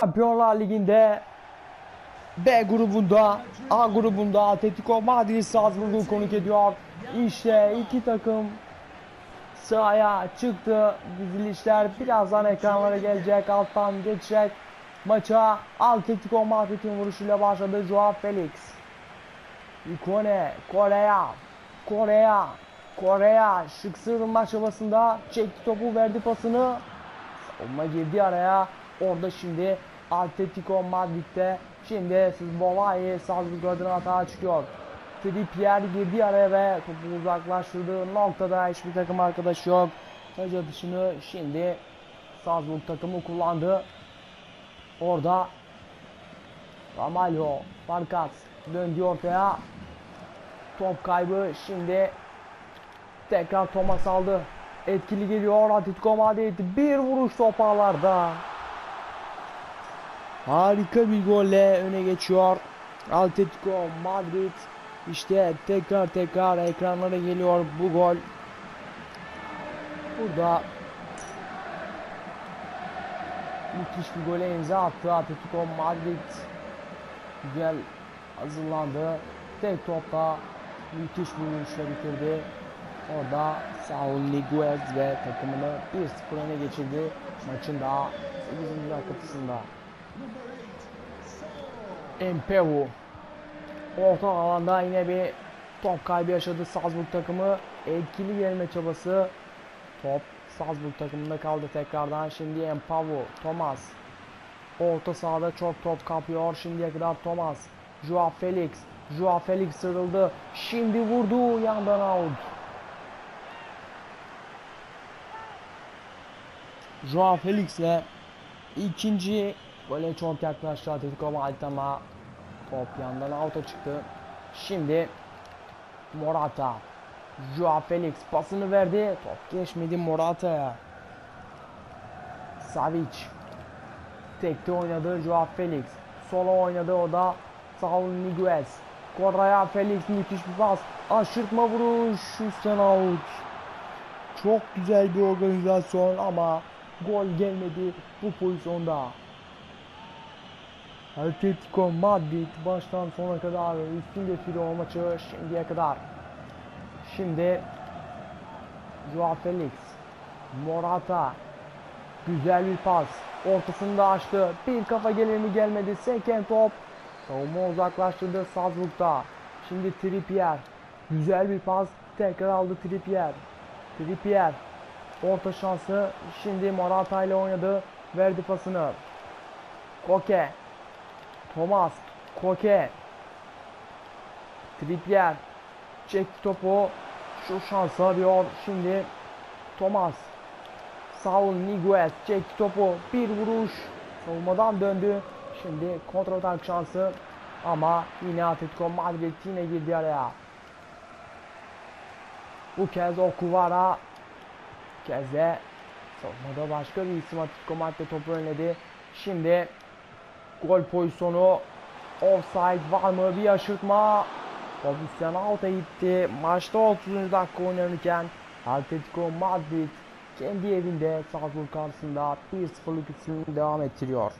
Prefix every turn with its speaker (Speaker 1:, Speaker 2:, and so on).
Speaker 1: Şampiyonlar Ligi'nde B grubunda A grubunda Atletico Madrid Salzburg'u konuk ediyor. İşte iki takım sahaya çıktı. Dizilişler birazdan ekranlara gelecek. Alttan geçecek. Maça Atletico Madrid'in vuruşuyla başladı. Joao Felix. Ikone, Koreya, Koreya, Koreya şık sıyrılma çabasında çekti topu verdi pasını. Savunma girdi araya. Orada şimdi Atletico Madrid'de şimdi Sızbolay Salzburg adına hata çıkıyor. Trippier girdi araya ve topu uzaklaştırdığı noktada hiçbir takım arkadaşı yok. Taç atışını şimdi Salzburg takımı kullandı. Orada Ramalho, Farkas döndü ortaya. Top kaybı şimdi tekrar Thomas aldı. Etkili geliyor Atletico Madrid. Bir vuruş top ağlarda. Harika bir golle öne geçiyor. Atletico Madrid işte tekrar tekrar ekranlara geliyor bu gol. Burada müthiş bir gole imza attı Atletico Madrid. Güzel hazırlandı. Tek topta müthiş bir vuruşla bitirdi. Orada Saul Niguez ve takımını 1-0 öne geçirdi. Maçın daha 8. dakikasında. Empevu Orta alanda yine bir top kaybı yaşadı Salzburg takımı. Etkili gelme çabası. Top Salzburg takımında kaldı tekrardan. Şimdi Empavu, Thomas. Orta sahada çok top kapıyor. Şimdiye kadar Thomas. Joao Felix. Joao Felix sırıldı. Şimdi vurdu. Yandan out. Joao Felix'le ikinci gole çok yaklaştı Atletico Madrid ama top yandan out'a çıktı. Şimdi Morata Joao Felix pasını verdi. Top geçmedi Morata'ya. Savic tekte oynadı Joao Felix. Sola oynadı o da Saul Niguez. Correa Felix müthiş bir pas. Aşırtma vuruş. Üstten out. Çok güzel bir organizasyon ama gol gelmedi bu pozisyonda. Atletico Madrid baştan sona kadar üstün götürüyor o maçı şimdiye kadar. Şimdi Joao Felix, Morata, güzel bir pas, ortasında açtı, bir kafa gelir mi gelmedi, seken top, savunma uzaklaştırdı Salzburg'da. Şimdi Trippier, güzel bir pas, tekrar aldı Trippier. Trippier, orta şansı, şimdi Morata ile oynadı, verdi pasını. Koke, Thomas, Koke, Trippier, çekti topu, şu şansı arıyor, şimdi Thomas, Saul Niguez çekti topu, bir vuruş, savunmadan döndü, şimdi kontratak şansı ama yine Atletico Madrid yine girdi araya. Bu kez Okuvara, kez de savunmada başka bir isim Atletico Madrid topu önledi. Şimdi Gol pozisyonu offside var mı? Bir aşırtma. Pozisyon out'a gitti. Maçta 30. dakika oynanırken Atletico Madrid kendi evinde Salzburg karşısında 1-0'lık üstünlüğünü devam ettiriyor.